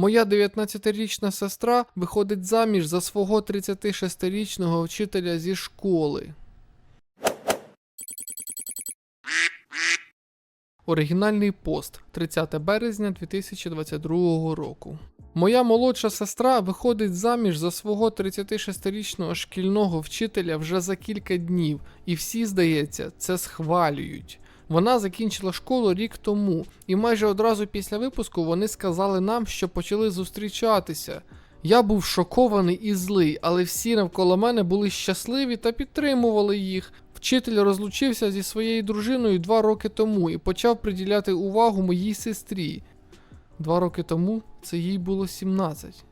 Моя 19-річна сестра виходить заміж за свого 36-річного вчителя зі школи. Оригінальний пост 30 березня 2022 року. Моя молодша сестра виходить заміж за свого 36-річного шкільного вчителя вже за кілька днів, і всі, здається, це схвалюють. Вона закінчила школу рік тому, і майже одразу після випуску вони сказали нам, що почали зустрічатися. Я був шокований і злий, але всі навколо мене були щасливі та підтримували їх. Вчитель розлучився зі своєю дружиною два роки тому і почав приділяти увагу моїй сестрі. Два роки тому це їй було 17.